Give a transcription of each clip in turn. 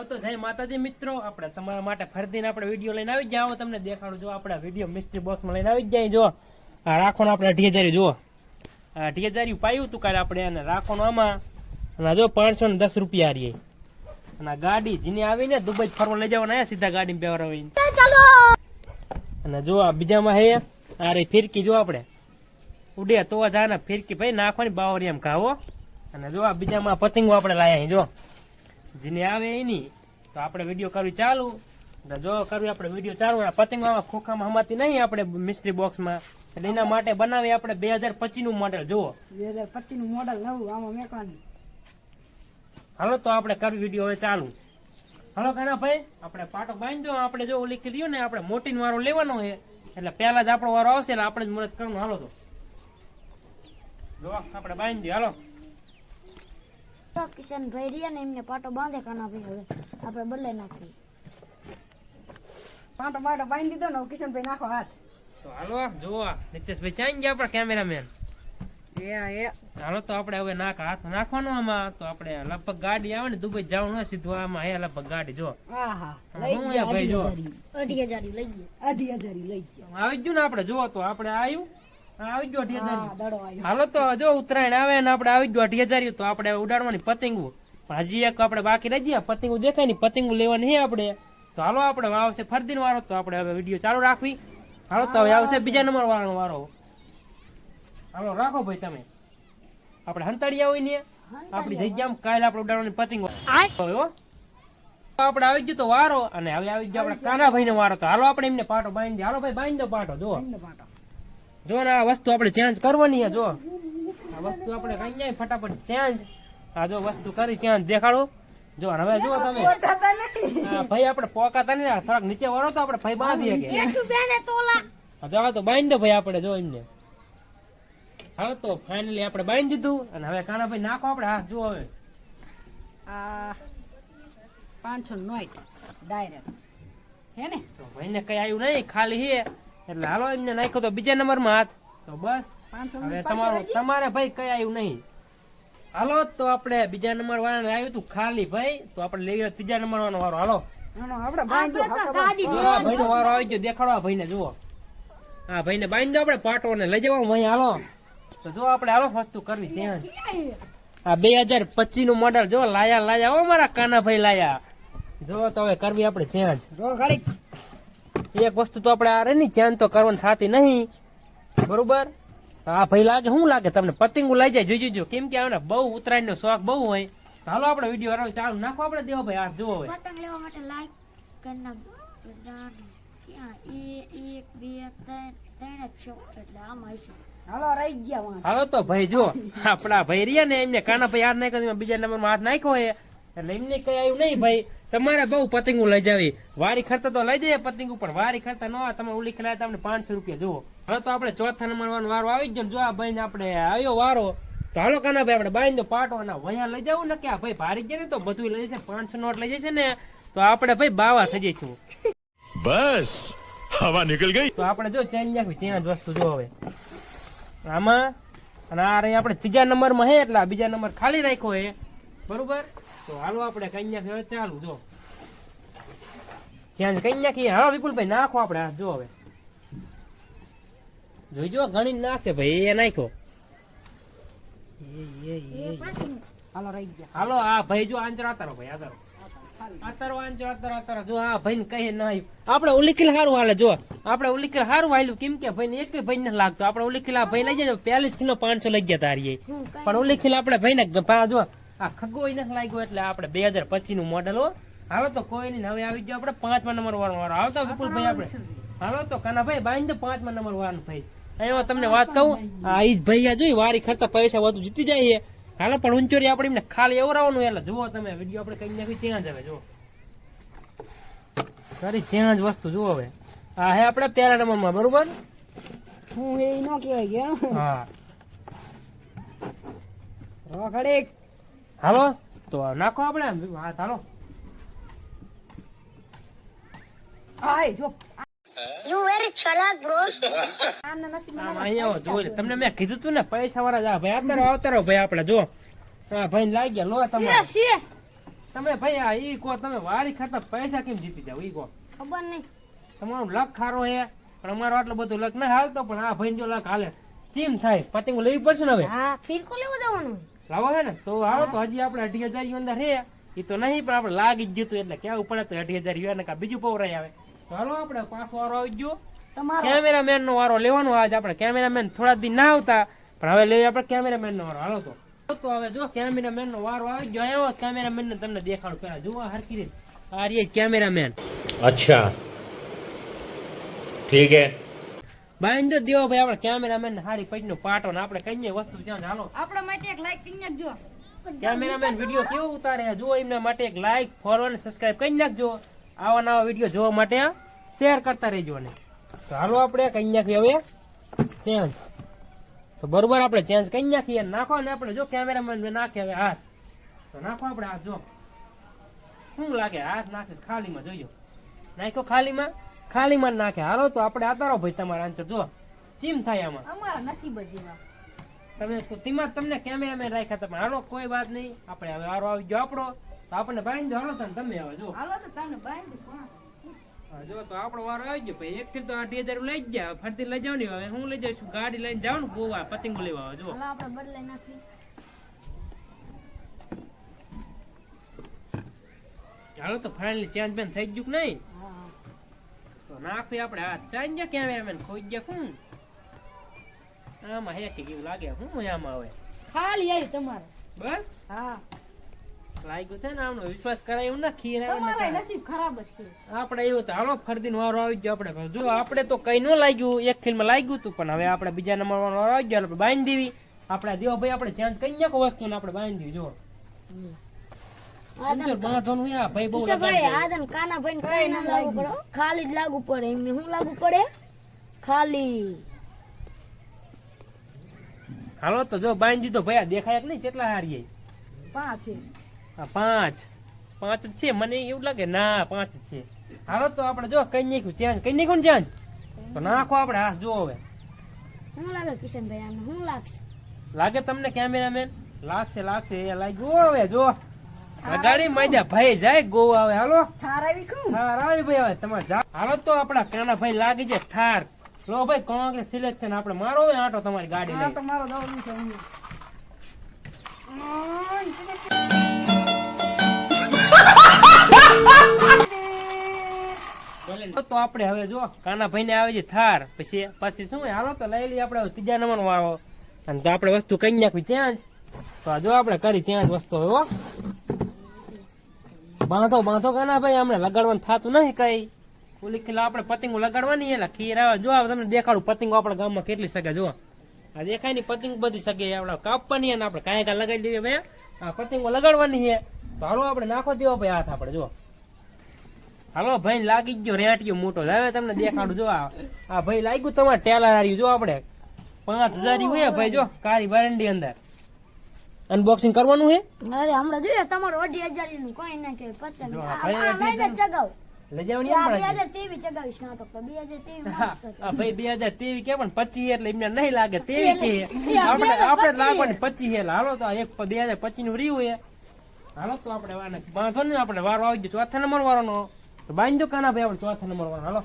હાલો તો જય માતાજી, મિત્રો, આપણે તમારા માટે ફરીથી આપણે વીડિયો લઈને આવી જાઓ તમને દેખાડું, જો આપણે વીડિયો મિસ્ટ્રી બોક્સમાં લઈને આવી જાય જો, આ રાખોનો આપણે અઢી હજાર, જુઓ. અઢી હજાર પાયું હતું કાલે આપણે અને રાખોનો આમાં. જો પાંચસો ને દસ રૂપિયા હારીએ અને ગાડી જેની આવીને દુબઈ ફરવા લઈ જવાના સીધા ગાડી બેવરાવીને અને જો આ બીજામાં હે, આ રે ફિરકી, જો આપણે. ઉડે તો જાને ફિરકી, ભાઈ, નાખવાની બાવરી એમ ખાવો અને જો આ બીજામાં પતંગો આપણે લાયા જો. જેને આવે એની તો આપણે વીડિયો કરવી ચાલુ. એટલે જો કરવી આપણે વીડિયો ચાલુ પતંગમાં ખોખામાં હમાતી નહીં આપણે મિસ્ટ્રી બોક્સમાં એટલે એના માટે બનાવી આપણે બે હજારનું મોડેલ જુઓ. બે હજાર પચીસનું મોડલ નવું આમાં મેકવાનું. હાલો તો આપણે કરવી વીડિયો હવે ચાલુ. હાલો કાના ભાઈ આપણે પાટો બાંધો આપણે જો લીખી દઈએ ને આપણે મોટી વારો લેવાનો છે. એટલે પહેલા જ આપણો વારો આવશે એટલે આપણે જ મુહૂર્ત કરવાનું. હાલો તો. જો આપણે બાંધી હાલો. તો કિશનભાઈ રહ્યા ને એમને પાટો બાંધે કાના ભાઈ હવે. આપણે બદલાઈ નાખીએ. પાટો પાટો બાંધી દીધો ને કિશનભાઈ નાખો હાથ. તો હાલો જુઓ નિતેશભાઈ ચાઈ ગયા આપણા કેમેરામેન એ એ. હાલો તો આપણે હવે નાખ હાથ નાખવાનો આમાં. તો આપણે લગભગ ગાડી આવે ને દુબઈ જવાનું હોય સીધું આમાં હે લગભગ ગાડી જો હા હા હું લઈ હે ગયા ભાઈ જો અઢી હજાર. લઈ ગયો. અઢી હજાર લઈ ગયો. આવી ગયું ને આપણે જુઓ તો આપણે આવ્યું. આવી ગયું અઢી હાલો તો જો ઉત્તરાયણ આવે ને આપણે આવી ગયું અઢી હજાર તો આપણે ઉડાડવાની પતંગો. હજી એક આપણે બાકી રહી ગયા પતંગો દેખાય ને પતંગો લેવાની આપણે. તો હાલો આપણે આવશે ફરદીન વારો તો આપણે હવે વીડિયો ચાલુ રાખવી. હાલો તો હવે આવશે બીજા નંબર વાળો વારો. હાલો રાખો ભાઈ તમે. આપણે હંતાડી હોય ને. આપણી જગ્યામાં કાલે આપણે ઉડાડવાની પતંગો. હવે તો આપણે આવી ગયો તો વારો અને હવે આવી ગયો આપણે કાનાભાઈ નો વારો. તો હાલો આપણે એમને પાટો બાંધી. હાલો ભાઈ બાંધી દો પાટો જો પાટો. જો ને આ વસ્તુ આપણે ચેન્જ કરવાની છે જો. આ વસ્તુ આપણે કઈ જાય ફટાફટ ચેન્જ આ જો વસ્તુ કરી ચેન્જ દેખાડો. જો હવે જુઓ તમે. ભાઈ આપણે પોકાતા નહીં થોડાક નીચે વળો તો આપણે ભાઈ બાંધીએ કે જો આ તો બાંધી દો ભાઈ આપણે જો એમને. હવે તો ફાઇનલી આપણે બાંધી દીધું. અને હવે કાના ભાઈ નાખો આપણે હા જુઓ હવે. આ પાંચસો નોઈટ ડાયરેક્ટ હે ને? તો ભાઈને કઈ આવ્યું નહીં ખાલી હે. એટલે હાલો એમને નાખ્યો તો બીજા નંબરમાં હાથ. તો બસ હવે તમારું તમારે ભાઈ કઈ આવ્યું નહીં. હાલો તો આપણે બીજા નંબર વાળાને આવ્યું હતું ખાલી ભાઈ તો આપણે ગયો ત્રીજા નંબર વાળો વારો. હાલો. ભાઈનો વારો આવી ગયો દેખાડો ભાઈને જુઓ. હા ભાઈને બાંધી દો આપણે પાટો ને લઈ જવા હાલો. તો જો આપણે હાલો વસ્તુ કરવી ત્યાં. જ. આ બે હજાર પચીસનું મોડલ જો લાયા લાયા મારા કાના ભાઈ લાયા. જો તો હવે કરવી આપણે ત્યાં જ. એક વસ્તુ તો આપણે આ રહી ચેન તો કરવાની થતી નહીં. બરોબર? આ ભાઈ લાગે શું લાગે તમને? પતંગો લઈ જાય જોઈ જોજો. કેમ કે આવે બહુ ઉત્તરાયણ નો શોખ બહુ હોય. હાલો આપણે વીડિયો ચાલુ નાખો આપણે. દેવો ભાઈ આ જુઓ હોય પતંગ લેવા માટે લાઈક કરી નાખજો હાલો તો ભાઈ જો આપણા ભાઈ રહ્યા ને એમને કાના ભાઈ હાથ નાખ્યો બીજા નંબરમાં હાથ નાખ્યો હોય એટલે એમને કઈ આવ્યું નહીં ભાઈ. તમારે બહુ પતંગો લઈ જાવી. વારી ખર્ચા તો લઈ જઈએ પતંગો પણ વારી ખર્ચા ન તમે ઉલી ખેલાય તમને પાંચસો રૂપિયા જુઓ. હવે તો આપણે ચોથા નંબર વારો આવી ગયો જો આ ભાઈ આપણે આવ્યો વારો તો હાલો કાના ભાઈ આપણે દો પાટો અને વયા લઈ જવું ને કે ભાઈ ભારી ગયા ને તો બધું લઈ જશે. પાંચસો નોટ લઈ જશે ને તો આપણે ભાઈ બાવા થઈ જઈશું. બસ હવા નીકળી ગઈ. તો આપણે જો ચેન્જ નાખવી ચેન્જ વસ્તુ જો હવે. આમાં અને આ રહી આપણે ત્રીજા નંબરમાં હે એટલે બીજા નંબર ખાલી રાખ્યો હે. બરોબર? તો હાલો આપણે કઈ નાખીએ ચાલુ જો. ચેન્જ કઈ નાખીએ હા વિપુલભાઈ નાખો આપણે જો હવે. જોઈજો ગણી નાખશે ભાઈ એ નાખ્યો. હાલો રહી ગયા. હાલો આ ભાઈ જો આંચર આતારો ભાઈ આતારો. આતારો આંચર આતારો આતારો. જો આ ભાઈ કઈ ના આપણે ઉલીખીલ સારું હાલે જો. આપણે ઉલીખીલ સારું હાલ્યું કેમ કે ભાઈ ને એક ભાઈ ને લાગતો. આપણે ઉલીખીલ આ ભાઈ લઈ જાય પેલીસ કિલો પાંચસો લઈ ગયા તારી પણ ઉલીખીલ આપણે ભાઈ ને જો આ ખગો નથી લાગ્યો એટલે આપણે બે હજાર પચીસનું મોડલ હો. હાલો તો કોઈ નહીં હવે આવી ગયો આપણે પાંચમા નંબર વાળો વાળો. હાલો તો વિપુલભાઈ આપણે. હાલો તો કાના ભાઈ બાંધી દો પાંચમા નંબર વાળો ભાઈ. અહીંયા તમને વાત કહું આ ઈ ભાઈ જોઈ વારી ખર્ચા પૈસા વધુ જીતી જાય છે હાલો પણ ઊંચોરી આપણે એમને ખાલી એવરાવાનું એટલે જુઓ તમે વીડિયો આપણે કઈ નાખી ત્યાં જ હવે જુઓ. સારી ત્યાં જ વસ્તુ જુઓ હવે. આ હે આપણે પહેલા નંબરમાં બરોબર? હું એ નો કહેવાય ગયા હા. રો ઘડીક હાલો? તો નાખો આપણે? હા હાલો આય જો. યુ વેરી ચલાક બ્રો આના નસીબમાં આમ અહીંયા આવો, તમને મેં કીધું તું ને પૈસા વાળા જા. ભાઈ આવતારો આવતારો ભાઈ આપણે જો હા ભાઈ લાગી ગયા લો તમારે. યસ યસ તમે ભાઈ આ ઈ કો તમે વારી ખાતા પૈસા કેમ જીતી જાવ ઈ કો ખબર નહીં. તમારું લક ખારો હે પણ અમારો આટલો બધો લક ના હાલતો પણ આ ભાઈ જો લક હાલે. ચીમ થાય પતંગ લેવી પડશે ને હવે? હા ફિરકો લેવું જવાનું. લાવો હે ને? તો આવો તો હજી આપણે અઢી હજાર યુ અંદર હે. એ તો નહીં પણ આપણે લાગી જ ગયું એટલે ક્યાં પડે તો અઢી હજાર યુ ને કા બીજું પૌરાય આવે. તો આપણે પાછો વારો આવી ગયો. કેમેરામેન નો વારો લેવાનો આજ આપણે. કેમેરામેન થોડા દિન ના આવતા પણ હવે લેવી આપણે કેમેરામેન નો વારો. હાલો તો. તો હવે જો કેમેરામેન નો વારો આવી ગયો. એવો કેમેરામેન ને તમને દેખાડો પેલા જુઓ હરકી રીતે. આ રે કેમેરામેન. અચ્છા. ઠીક હે. બાંધો દેવો ભાઈ આપણે કેમેરામેન હારી પૈકી નો પાટો ને આપણે કઈ વસ્તુ ત્યાં હાલો. આપણા માટે એક લાઈક કરી નાખજો. કેમેરામેન વીડિયો કેવો ઉતારે જો એમના માટે એક લાઈક ફોલો અને સબસ્ક્રાઇબ કરી નાખજો. આવા નવા વીડિયો જોવા માટે શેર કરતા રહેજો ને તો હાલો આપણે કઈ નાખીએ હવે? ચેન્જ તો બરોબર આપણે ચેન્જ કરી નાખીએ નાખો ને આપણે જો કેમેરામેન નાખે હવે હાથ. તો નાખો આપણે હાથ જો. શું લાગે? હાથ નાખે ખાલીમાં જોજો નાખ્યો ખાલીમાં? ખાલીમાં માં નાખે. હાલો તો આપણે આતારો ભાઈ તમારા આન્સર જો ચીમ થાય આમાં. અમારા નસીબ જ એવા. તમે તો તેમાં તમને કેમેરામેન રાખ્યા હતા પણ હાલો કોઈ વાત નહીં. આપણે હવે હારો આવી ગયો આપણો. તો આપણને બાંધી દો હાલો તને તમે હવે જો હાલો તો તમને બાંધી જો તો આપણો વારો આવી ગયો. ભાઈ એક થી તો અઢી હજાર લઈ ગયા. ફરતી લઈ જાવ ને હવે હું લઈ જઈશું? ગાડી લઈને જાવ ને ગોવા પતંગો લેવા આવે, જો હાલો આપણે બદલાઈ નાખી હાલો તો ફાઇનલી ચેન્જ બેન થઈ ગયું કે નહીં? તો નાખવી આપણે આ ચાઈ ગયા કેમેરામેન ખોઈ ગયા શું આમાં હે કેવું લાગે? હું આમાં આવે ખાલી આવી તમારે. બસ? હા. લાગ્યું છે ને આમનો વિશ્વાસ કરાય એવું ના ખીર તમારા નસીબ ખરાબ જ છે. આપણે એવું તો હાલો ફરદીનો વારો આવી ગયો આપણે. જો આપણે તો કઈ ન લાગ્યું એક ફિલ્મ લાગ્યું હતું પણ હવે આપણે બીજા નંબર વાળો આવી ગયો આપણે બાંધી દેવી. આપણે દેવો ભાઈ આપણે ચેન્જ કરી નાખો વસ્તુ ને આપણે બાંધી દેવી જો ખાલી જ લાગુ પડે. એમને શું લાગુ પડે? ખાલી. હાલો તો જો બાંધી દીધો ભાઈ દેખાય કે નહીં કેટલા હારીએ? પાંચ છે. પાંચ. પાંચ જ છે મને એવું લાગે ના પાંચ જ છે. હાલો તો આપણે જો કઈ નાખ્યું ચેન્જ. કઈ નાખ્યું ને ચેન્જ? તો નાખો આપણે હાથ જો હવે. શું લાગે કિશનભાઈ આને શું લાગશે? લાગે તમને કેમેરામેન લાગશે લાગશે એ લાગ્યું. હવે જો. ગાડી મજા ભાઈ જાય ગોવા આવે. હાલો? થાર આવી કું? થાર આવી ભાઈ હવે તમારે જા. હાલો તો આપડા કાના ભાઈ લાગી જાય થાર. લો ભાઈ કોંગ્રેસ સિલેક્શન આપણે મારો હોય આટો તમારી ગાડી લઈ. આટો મારો દોડું છે તો આપણે હવે જો કાના ભાઈ ને આવે છે થાર. પછી પછી શું હાલો તો લઈ લઈએ આપણે ત્રીજા નંબર વાળો. અને તો આપણે વસ્તુ કઈ નાખવી ચેન્જ. તો આ જો આપણે કરી ચેન્જ વસ્તુ હવે હો. બાંધો બાંધો કાના ભાઈ અમને લગાડવાનું થતું નહીં કઈ. ઓલી કિલ્લા આપણે પતંગો લગાડવાની એટલે ખીર આવે. જો તમને દેખાડું, પતંગો આપણા ગામમાં કેટલી શકે જો આ દેખાયની પતંગ બધી શકે આપણે કાપવાની અને આપણે કાંઈ કાંઈ લગાડી દઈએ ભાઈ આ પતંગો લગાડવાની છે. હાલો આપણે નાખો દેવો ભાઈ હાથ આપણે જો હાલો ભાઈ, લાગી ગયો રેટિયો મોટો. હવે તમને દેખાડું જો આ. ભાઈ લાગ્યું તમારે ટેલર હાર્યું જો આપણે. પાંચ હજાર હોય ભાઈ જો કાળી બારંડી અંદર. અનબોક્સિંગ કરવાનું છે અરે હમણાં જોઈએ તમારો અઢી હજારનું કોઈ ના કે પતંગ. લઈને ચગાવ લઈ જવાની એમ બે તેવી ચગાવીશ ના તો બે હજાર તેવી હા, મસ્ત છે. આ ભાઈ બે હજાર તેવી કે પણ પચીસ એટલે એમને નહીં લાગે તેવી કે આપણે આપણે લાગવાની પચીસ એટલે. હાલો તો એક બે હજાર પચીસનું રહ્યું છે હાલો તો આપણે વાંધો આપણે વારો આવી ગયો. ચોથા નંબર વાળાનો. તો બાંધો કાના ભાઈ આપણે ચોથા નંબર વાળો હાલો.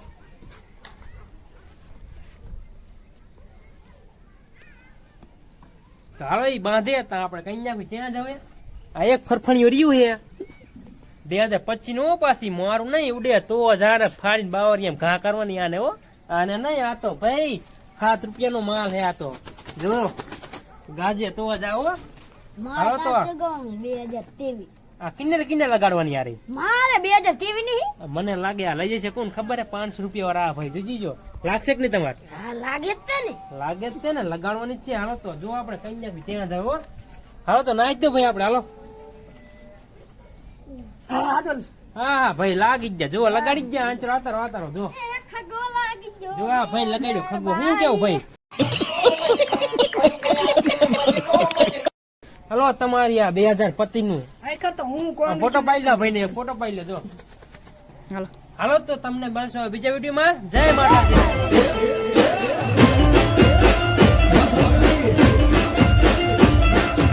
હાલો બાંધે તા આપણે કઈ નાખી ત્યાં જ હવે. આ એક ફરફણીઓ રહ્યું છે. બે હજાર પચીસનું પાછી મારું નહીં ઉડે તો જાણે ફાડીને બાવરી એમ ઘા કરવાની આને હો. આને નહીં આ તો ભાઈ સાત રૂપિયાનો માલ હે આ તો. જો ગાજે તો જ આવો હાલો તો. બે હજાર તેવી આ કિન્ને કિન્ને લગાડવાની યાર મારે બે હજાર નહીં મને લાગે આ લઈ જશે કોણ? ખબર હે પાંચસો રૂપિયા વાળા ભાઈ. જોજી જો લાગશે કે નહીં તમારે? હા લાગે જ તે ને. લાગે જ તે ને લગાડવાની જ છે. હાલો તો જો આપણે કઈ નાખી ત્યાં જાવ હાલો તો નાઈ દો ભાઈ આપણે હાલો. હા ભાઈ લાગી જ ગયા. જો લગાડી જ ગયા. આંચરો આતારો આતારો જો. જો આ ભાઈ લગાડ્યો ખગો. હું કેવું ભાઈ? તમારી આ બે હજાર પતિ નું હું ફોટો પાડી લો ભાઈ ને ફોટો પાડી લેજો હાલો. હાલો તો તમને બનશો બીજા વિડીયોમાં. જય માતાજી.